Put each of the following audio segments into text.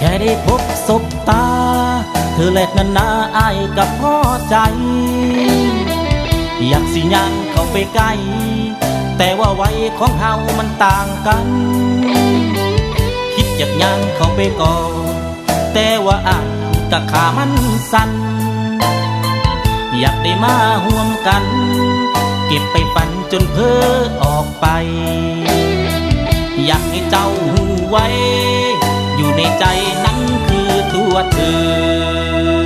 ค่ได้พบศบตา เธอแลกนันนาอายกับพ่อใจ อยากสิยังเข้าไปใกล้แต่ว่าวัยของเฮามันต่างกัน คิดอยากยังเข้าไปก่อนแต่ว่าอ่างกะขามันสั่นอยากได้มาห่วมกัน เก็บไปฝันจนเพ้อออกไป อยากให้เจ้าหูไว้ ในใจนั้นคือตัวเธอ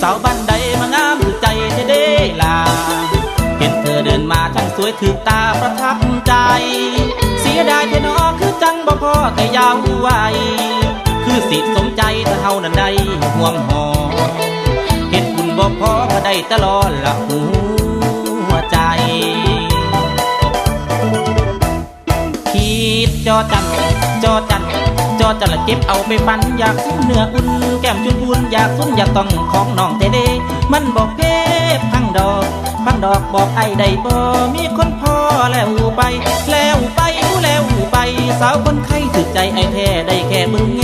สาวบ้านใด ถือตาประทับใจ เสียดายเธอเนอคือจังบ่พอแต่ยาวไวคือสิสมใจถ้าเฮานั้นได้ห่วงหอเห็นคุณบ่พอก็ได้ตลอดละหัวใจคิดจอจันจอจันจอจันละเก็บเอาไปฟันอยากสิ้นเนื้ออุ่นแก้มจุนอุ่นอยากสุนอยากต้องของน้องเตเดมันบอกเก็บพังดอก พังดอกบอกไอ้ใดบ่มีคนพอแล้วไป แล้วไปแล้วไป สาวคนไข้ถึกใจไอ้แท้ได้แค่มึงแง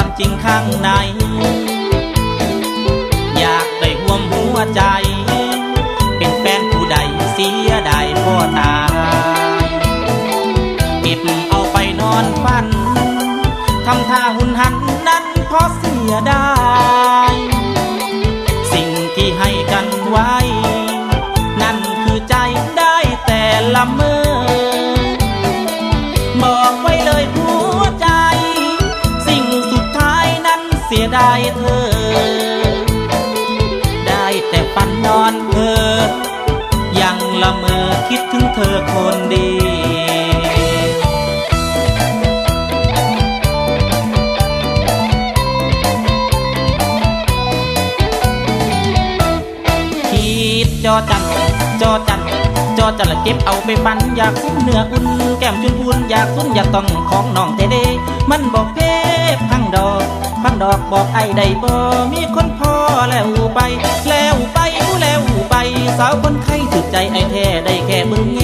ความจริงข้างใน อยากได้ห่วมหัวใจ เป็นแฟนผู้ใดเสียดายพ่อตายเก็บเอาไปนอนฝัน ทำท่าหุนหันนั้นเพราะเสียดาย สิ่งที่ให้กันไว้ นั่นคือใจได้แต่ละเมื่อ เสียดายเธอ ได้แต่ฝันนอนเพ้อยังละเมอคิดถึงเธอคนดีคิดจอจัน จอจัน จอจันละเก็บเอาไปฟันอยากสิ้นเนื้ออุ่นแก้มจุนอุ่นอยากสุนอยากต้องของน้องเตเดมันบอกเก็บพังดอก พันดอกบอกไอ้ไดบ่มีคนพอแล้วไป แล้วไปแล้วไป สาวคนไข้ถึกใจไอ้แท้ได้แค่มึงแง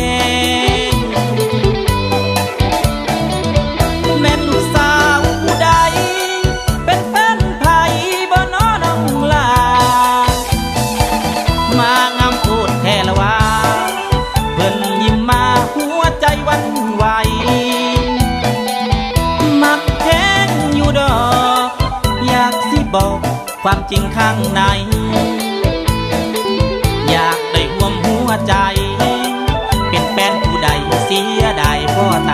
ความจริงข้างใน อยากได้ห่วมหัวใจ เป็นแฟนผู้ใดเสียได้ยพ่อตา